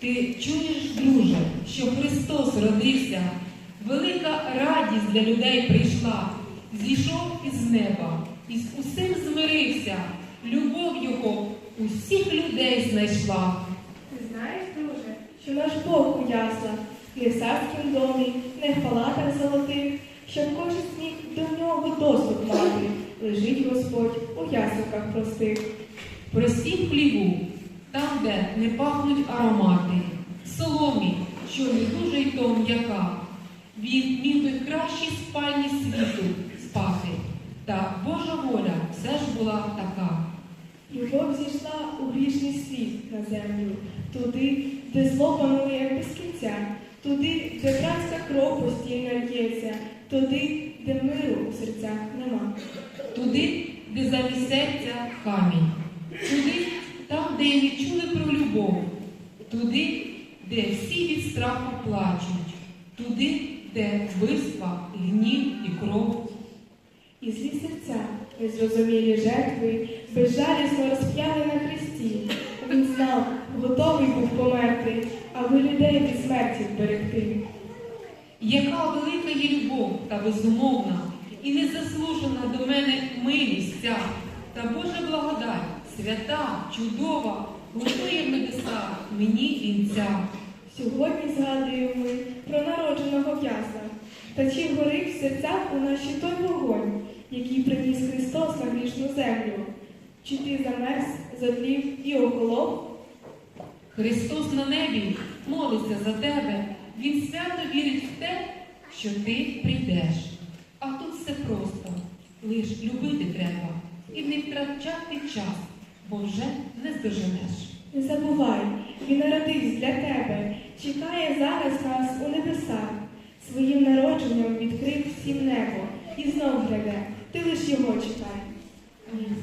Ти чуєш, друже, що Христос родився, велика радість для людей прийшла, зійшов із неба і з усім змирився, любов його усіх людей знайшла. Ти знаєш, друже, що наш Бог у яслах, не в царськім домі, не в палатах золотих, щоб кожен міг до нього доступ мати, лежить Господь у ясликах простих. Простім хлібу, там, де не пахнуть аромати, соломі, що не дуже й то м'яка. Він міг би в кращій спальні світу спати, та Божа воля все ж була така. Любов зійшла у грішний світ на землю, туди, де зло панує без кінця, туди, де братська кров постійно лється, туди, де миру у серцях нема. Туди, де замість серця камінь, туди, де не чули про любов, туди, де всі від страху плачуть, туди, де вбивства, гнів і кров. І злі серця, незрозумілі жертви, безжалісно розп'яли на хресті. Він знав, готовий був померти, аби людей від смерті вберегти. Яка велика є любов та безумовна, і незаслужена до мене милість ця, та Божа благодать, свята, чудова, готує в небесах мені вінця. Сьогодні згадуємо ми про народженого в. Та чи горить в серцях у наші той вогонь, який приніс Христос на грішну землю? Чи ти замерз, задлів і околов? Христос на небі молиться за тебе, Він свято вірить в те, що ти прийдеш. А тут все просто, лиш любити треба і не втрачати час, бо вже не здоженеш. Не забувай, він народився для тебе, чекає зараз нас у небесах. Своїм народженням відкрив всім небо і знов гляде, ти лиш його чекай. Амінь.